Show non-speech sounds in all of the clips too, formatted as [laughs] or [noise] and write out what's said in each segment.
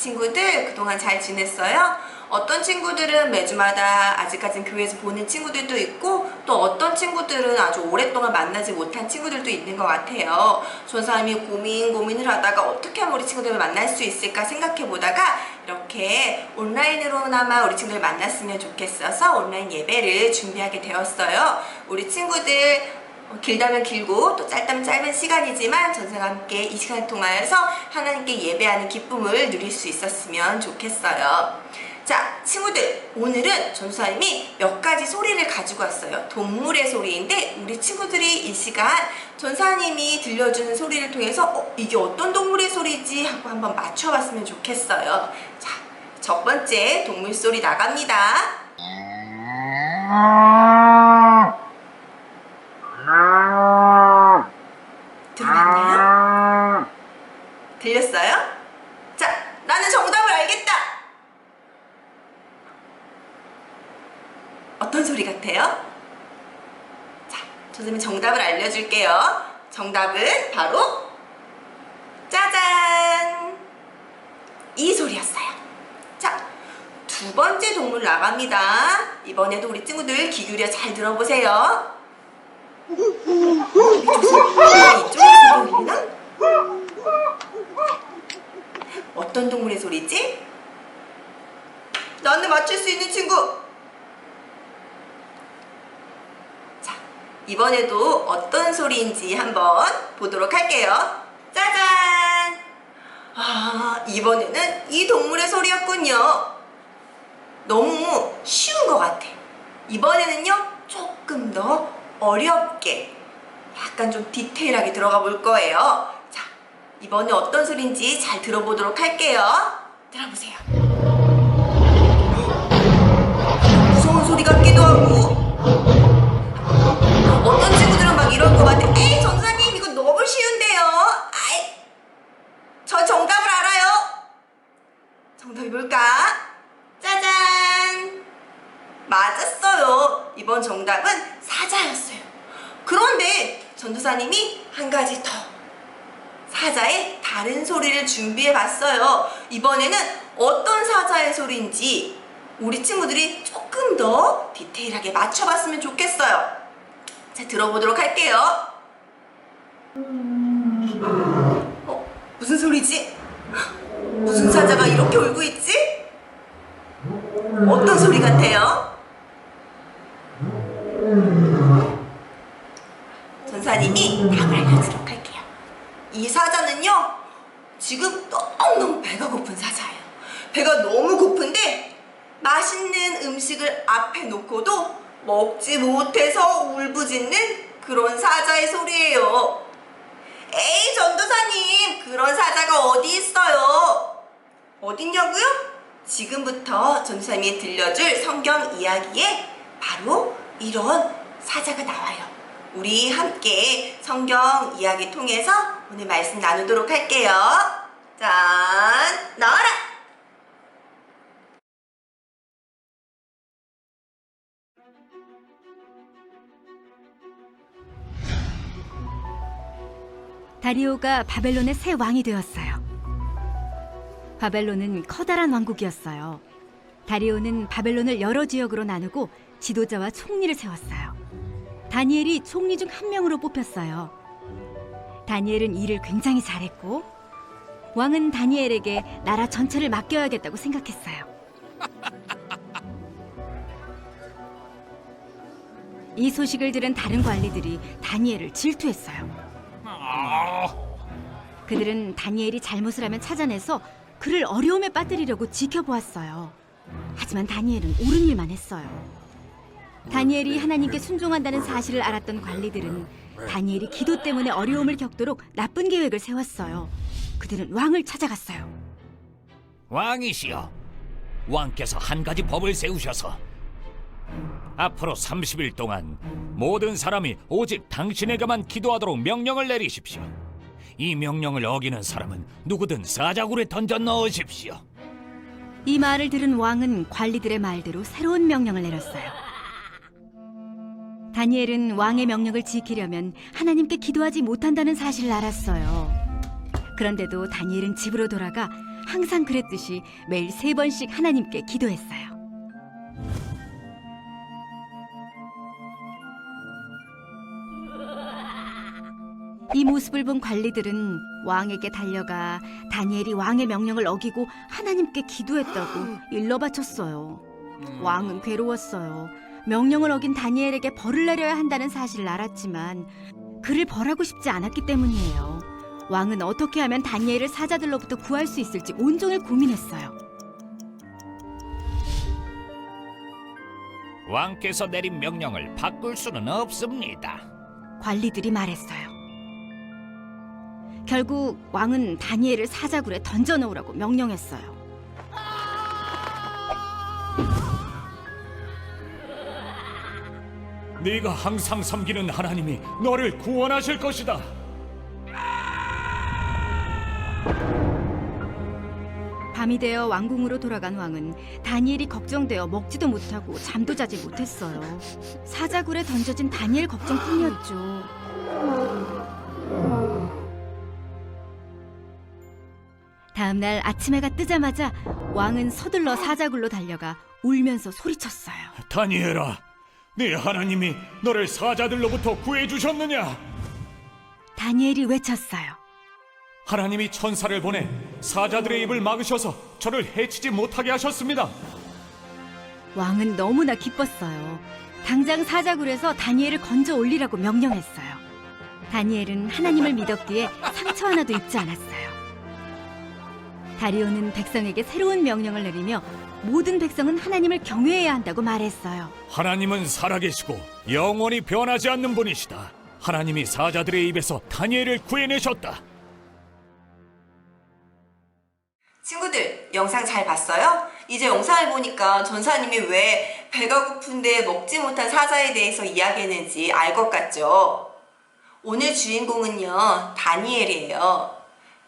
친구들 그동안 잘 지냈어요? 어떤 친구들은 매주마다 아직까진 교회에서 보는 친구들도 있고 또 어떤 친구들은 아주 오랫동안 만나지 못한 친구들도 있는 것 같아요. 전사님이 고민 고민을 하다가 어떻게 하면 우리 친구들을 만날 수 있을까 생각해 보다가 이렇게 온라인으로나마 우리 친구들 만났으면 좋겠어서 온라인 예배를 준비하게 되었어요. 우리 친구들 어, 길다면 길고 또 짧다면 짧은 시간이지만 전사가 함께 이 시간을 통하여서 하나님께 예배하는 기쁨을 누릴 수 있었으면 좋겠어요. 자, 친구들, 오늘은 전사님이 몇 가지 소리를 가지고 왔어요. 동물의 소리인데 우리 친구들이 이 시간 전사님이 들려주는 소리를 통해서 어, 이게 어떤 동물의 소리지 하고 한번 맞춰봤으면 좋겠어요. 자, 첫 번째 동물 소리 나갑니다. [laughs] 들리나요? 들렸어요? 자, 나는 정답을 알겠다. 어떤 소리 같아요? 자, 선생님이 정답을 알려줄게요. 정답은 바로 짜잔! 이 소리였어요. 자, 두 번째 동물 나갑니다. 이번에도 우리 친구들 귀 기울여 잘 들어보세요. 이쪽에서 들리나? 어떤 동물의 소리지? 나는 맞출 수 있는 친구. 자, 이번에도 어떤 소리인지 한번 보도록 할게요. 짜잔! 아, 이번에는 이 동물의 소리였군요. 너무 쉬운 것 같아. 이번에는요, 조금 더 어렵게, 약간 좀 디테일하게 들어가 볼 거예요. 자, 이번에 어떤 소리인지 잘 들어보도록 할게요. 들어보세요. 무서운 소리 같기도 하고, 어떤 친구들은 막 이럴 것 같아. 에이, 전사님, 이거 너무 쉬운데요. 아이, 저 정답을 알아요. 정답이 뭘까? 짜잔! 맞았어요. 이번 정답은 사자였어요. 그런데 전도사님이 한 가지 더 사자의 다른 소리를 준비해 봤어요. 이번에는 어떤 사자의 소리인지 우리 친구들이 조금 더 디테일하게 맞춰봤으면 좋겠어요. 자, 들어보도록 할게요. 어, 무슨 소리지? 무슨 사자가 이렇게 울고 있지? 어떤 소리 같아요? 전사님이 답을 알려드리도록 할게요. 이 사자는요, 지금 너무너무 배가 고픈 사자예요. 배가 너무 고픈데, 맛있는 음식을 앞에 놓고도 먹지 못해서 울부짖는 그런 사자의 소리예요. 에이, 전도사님, 그런 사자가 어디 있어요? 어딨냐고요? 지금부터 전도사님이 들려줄 성경 이야기에 바로 이런 사자가 나와요. 우리 함께 성경 이야기 통해서 오늘 말씀 나누도록 할게요. 짠, 나와라! 다리오가 바벨론의 새 왕이 되었어요. 바벨론은 커다란 왕국이었어요. 다리오는 바벨론을 여러 지역으로 나누고 지도자와 총리를 세웠어요. 다니엘이 총리 중 한 명으로 뽑혔어요. 다니엘은 일을 굉장히 잘했고 왕은 다니엘에게 나라 전체를 맡겨야겠다고 생각했어요. 이 소식을 들은 다른 관리들이 다니엘을 질투했어요. 그들은 다니엘이 잘못을 하면 찾아내서 그를 어려움에 빠뜨리려고 지켜보았어요. 하지만 다니엘은 옳은 일만 했어요. 다니엘이 하나님께 순종한다는 사실을 알았던 관리들은 다니엘이 기도 때문에 어려움을 겪도록 나쁜 계획을 세웠어요. 그들은 왕을 찾아갔어요. 왕이시여, 왕께서 한 가지 법을 세우셔서 앞으로 30일 동안 모든 사람이 오직 당신에게만 기도하도록 명령을 내리십시오. 이 명령을 어기는 사람은 누구든 사자굴에 던져 넣으십시오. 이 말을 들은 왕은 관리들의 말대로 새로운 명령을 내렸어요. 다니엘은 왕의 명령을 지키려면 하나님께 기도하지 못한다는 사실을 알았어요. 그런데도 다니엘은 집으로 돌아가 항상 그랬듯이 매일 세 번씩 하나님께 기도했어요. 이 모습을 본 관리들은 왕에게 달려가 다니엘이 왕의 명령을 어기고 하나님께 기도했다고 일러 바쳤어요. 왕은 괴로웠어요. 명령을 어긴 다니엘에게 벌을 내려야 한다는 사실을 알았지만 그를 벌하고 싶지 않았기 때문이에요. 왕은 어떻게 하면 다니엘을 사자들로부터 구할 수 있을지 온종일 고민했어요. 왕께서 내린 명령을 바꿀 수는 없습니다. 관리들이 말했어요. 결국 왕은 다니엘을 사자굴에 던져 놓으라고 명령했어요. 네가 항상 섬기는 하나님이 너를 구원하실 것이다. 밤이 되어 왕궁으로 돌아간 왕은 다니엘이 걱정되어 먹지도 못하고 잠도 자지 못했어요. 사자굴에 던져진 다니엘 걱정뿐이었죠. 다음 날 아침 해가 뜨자마자 왕은 서둘러 사자굴로 달려가 울면서 소리쳤어요. 다니엘아, 네 하나님이 너를 사자들로부터 구해 주셨느냐? 다니엘이 외쳤어요. 하나님이 천사를 보내 사자들의 입을 막으셔서 저를 해치지 못하게 하셨습니다. 왕은 너무나 기뻤어요. 당장 사자굴에서 다니엘을 건져 올리라고 명령했어요. 다니엘은 하나님을 믿었기에 상처 하나도 입지 않았어요. 다리오는 백성에게 새로운 명령을 내리며 모든 백성은 하나님을 경외해야 한다고 말했어요. 하나님은 살아계시고 영원히 변하지 않는 분이시다. 하나님이 사자들의 입에서 다니엘을 구해내셨다. 친구들 영상 잘 봤어요? 이제 영상을 보니까 전사님이 왜 배가 고픈데 먹지 못한 사자에 대해서 이야기했는지 알 것 같죠? 오늘 주인공은요 다니엘이에요.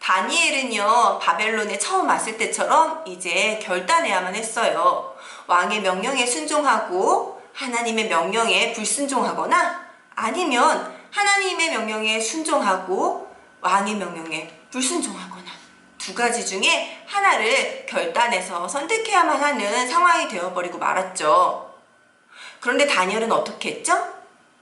다니엘은요 바벨론에 처음 왔을 때처럼 이제 결단해야만 했어요. 왕의 명령에 순종하고 하나님의 명령에 불순종하거나 아니면 하나님의 명령에 순종하고 왕의 명령에 불순종하거나 두 가지 중에 하나를 결단해서 선택해야만 하는 상황이 되어버리고 말았죠. 그런데 다니엘은 어떻게 했죠?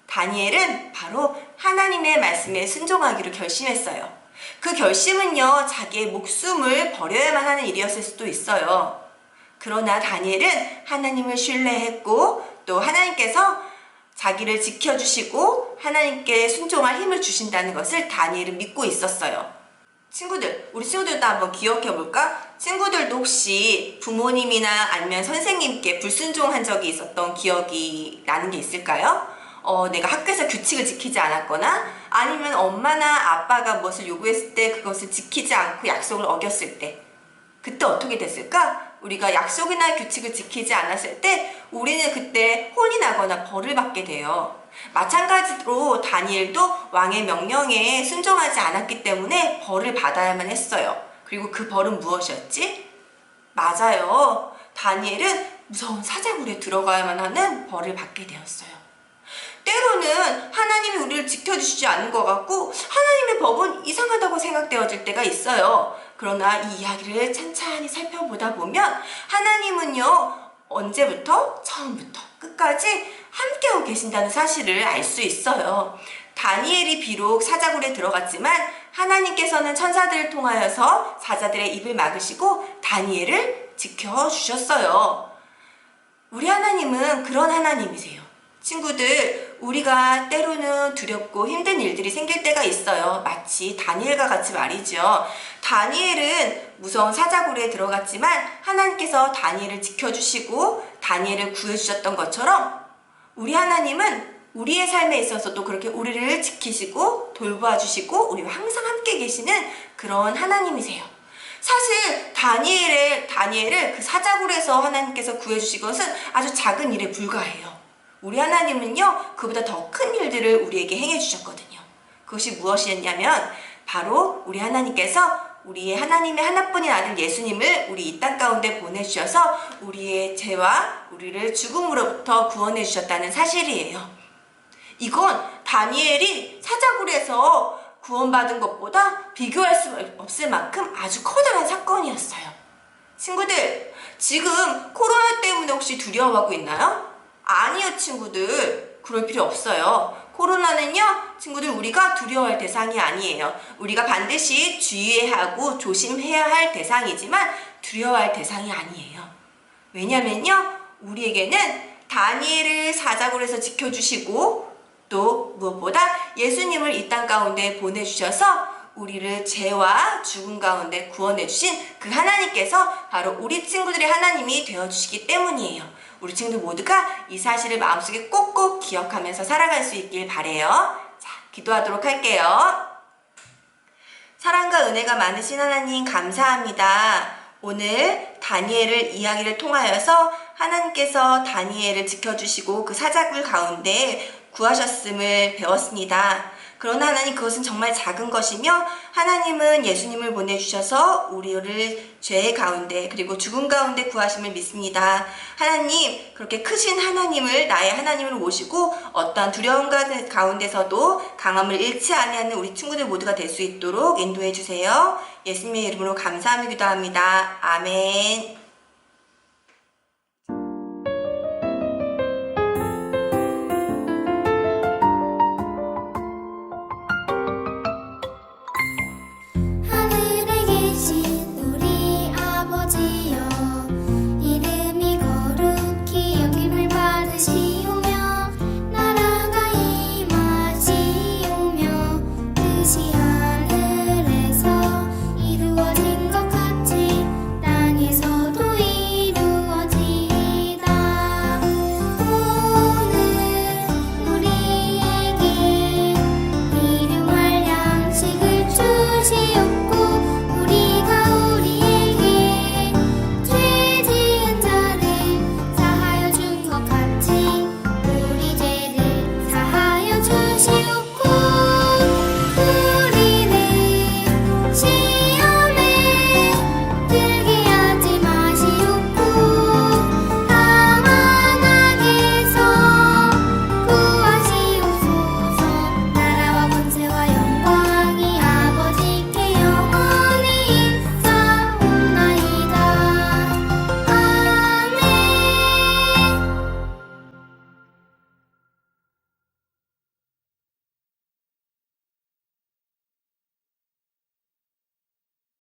다니엘은 바로 하나님의 말씀에 순종하기로 결심했어요. 그 결심은요, 자기의 목숨을 버려야만 하는 일이었을 수도 있어요. 그러나 다니엘은 하나님을 신뢰했고 또 하나님께서 자기를 지켜주시고 하나님께 순종할 힘을 주신다는 것을 다니엘은 믿고 있었어요. 친구들, 우리 친구들도 한번 기억해 볼까? 친구들도 혹시 부모님이나 아니면 선생님께 불순종한 적이 있었던 기억이 나는 게 있을까요? 어, 내가 학교에서 규칙을 지키지 않았거나 아니면 엄마나 아빠가 무엇을 요구했을 때 그것을 지키지 않고 약속을 어겼을 때 그때 어떻게 됐을까? 우리가 약속이나 규칙을 지키지 않았을 때 우리는 그때 혼이 나거나 벌을 받게 돼요. 마찬가지로 다니엘도 왕의 명령에 순종하지 않았기 때문에 벌을 받아야만 했어요. 그리고 그 벌은 무엇이었지? 맞아요. 다니엘은 무서운 사자굴에 들어가야만 하는 벌을 받게 되었어요. 때로는 하나님이 우리를 지켜주시지 않는 것 같고 하나님의 법은 이상하다고 생각되어질 때가 있어요. 그러나 이 이야기를 찬찬히 살펴보다 보면 하나님은요 언제부터 처음부터 끝까지 함께하고 계신다는 사실을 알 수 있어요. 다니엘이 비록 사자굴에 들어갔지만 하나님께서는 천사들을 통하여서 사자들의 입을 막으시고 다니엘을 지켜주셨어요. 우리 하나님은 그런 하나님이세요. 친구들, 우리가 때로는 두렵고 힘든 일들이 생길 때가 있어요. 마치 다니엘과 같이 말이죠. 다니엘은 무서운 사자굴에 들어갔지만 하나님께서 다니엘을 지켜주시고 다니엘을 구해주셨던 것처럼 우리 하나님은 우리의 삶에 있어서도 그렇게 우리를 지키시고 돌봐주시고 우리와 항상 함께 계시는 그런 하나님이세요. 사실 다니엘의 다니엘을 그 사자굴에서 하나님께서 구해 주신 것은 아주 작은 일에 불과해요. 우리 하나님은요 그보다 더 큰 일들을 우리에게 행해 주셨거든요. 그것이 무엇이었냐면 바로 우리 하나님께서 우리의 하나님의 하나뿐인 아들 예수님을 우리 이 땅 가운데 보내주셔서 우리의 죄와 우리를 죽음으로부터 구원해 주셨다는 사실이에요. 이건 다니엘이 사자굴에서 구원받은 것보다 비교할 수 없을 만큼 아주 커다란 사건이었어요. 친구들, 지금 코로나 때문에 혹시 두려워하고 있나요? 아니요, 친구들. 그럴 필요 없어요. 코로나는요, 친구들 우리가 두려워할 대상이 아니에요. 우리가 반드시 주의해야 하고 조심해야 할 대상이지만 두려워할 대상이 아니에요. 왜냐면요, 우리에게는 다니엘을 사자굴에서 지켜주시고 또 무엇보다 예수님을 이 땅 가운데 보내주셔서 우리를 죄와 죽음 가운데 구원해 주신 그 하나님께서 바로 우리 친구들의 하나님이 되어 주시기 때문이에요. 우리 친구들 모두가 이 사실을 마음속에 꼭꼭 기억하면서 살아갈 수 있길 바래요. 자, 기도하도록 할게요. 사랑과 은혜가 많으신 하나님 감사합니다. 오늘 다니엘을 이야기를 통하여서 하나님께서 다니엘을 지켜주시고 그 사자굴 가운데 구하셨음을 배웠습니다. 그러나 하나님 그것은 정말 작은 것이며 하나님은 예수님을 보내주셔서 우리를 죄 가운데 그리고 죽음 가운데 구하심을 믿습니다. 하나님 그렇게 크신 하나님을 나의 하나님으로 모시고 어떠한 두려움 가- 가운데서도 강함을 잃지 아니하는 우리 친구들 모두가 될 수 있도록 인도해 주세요. 예수님의 이름으로 감사하며 기도합니다. 아멘.